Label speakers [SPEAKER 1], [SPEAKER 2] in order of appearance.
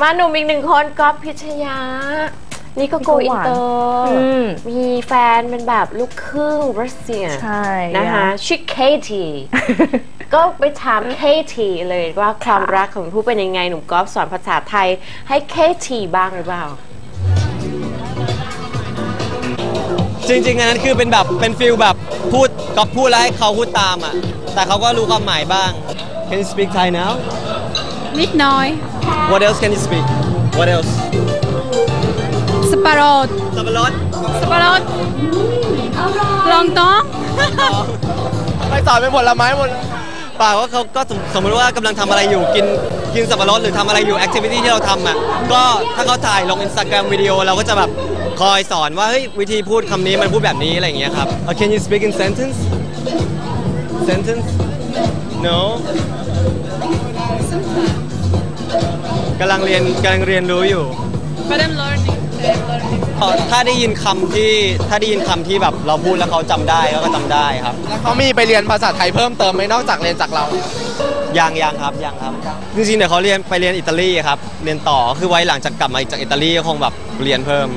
[SPEAKER 1] มาหนุ่มอีกหนึ่งคนก๊อฟพิชยา นี่ก็โก
[SPEAKER 2] นี่
[SPEAKER 1] อิ
[SPEAKER 2] ก็
[SPEAKER 1] น
[SPEAKER 2] หวาน
[SPEAKER 1] เตอร์
[SPEAKER 2] อืม
[SPEAKER 1] มีแฟนเป็นแบบลูกครึ่งรัสเซีย
[SPEAKER 2] ใช่
[SPEAKER 1] นะคะชื่อเคทีก็ไปถามเคทีเลยว่าความรักของผู้เป็นยังไงหนุ่มก๊อฟสอนภาษาไทยให้เคทีบ้างหรือเปล่า
[SPEAKER 3] จริงๆอันนั้นคือเป็นแบบเป็นฟิลแบบพูดก็พูดแล้วให้เขาพูดตามอะ แต่เขาก็รู้ความหมายบ้าง Can you speak Thai now
[SPEAKER 4] นิดหน่อย
[SPEAKER 3] What else can you speak What else
[SPEAKER 4] สปาโรด
[SPEAKER 3] สับปะรด
[SPEAKER 4] สปาโรดลองต้อง
[SPEAKER 3] ไม่สอนเป็นผลไม้หมดเปล่าว่าเขาก็สมสมมติว่ากำลังทำอะไรอยู่กินกินสับปะรดหรือทำอะไรอยู่แอคทิวิตี้ที่เราทำอะก็ถ้าเขาถ่ายลงอินสตาแกรมวิดีโอเราก็จะแบบคอยสอนว่าเฮ้ยวิธีพูดคำนี้มันพูดแบบนี้อะไรอย่างเงี้ยครับ Uh, Can you speak in sentence sentence No กำลังเรียนกำลังเรียนรู้อยู่
[SPEAKER 4] but I'm learning I'm learning
[SPEAKER 3] ถ้าได้ยินคำที่ถ้าได้ยินคำที่แบบเราพูดแล้วเขาจำได้เขาก็จำได้ครับ
[SPEAKER 5] แล้วเขามีไปเรียนภาษาไทยเพิ่มเติมไหมนอกจากเรียนจากเรา
[SPEAKER 3] ยังยังครับยังครับจริงๆเดี๋ยวเขาเรียนไปเรียนอิตาลีครับเรียนต่อคือไว้หลังจากกลับมาจากอิตาลีก็คงแบบเรียนเพิ่ม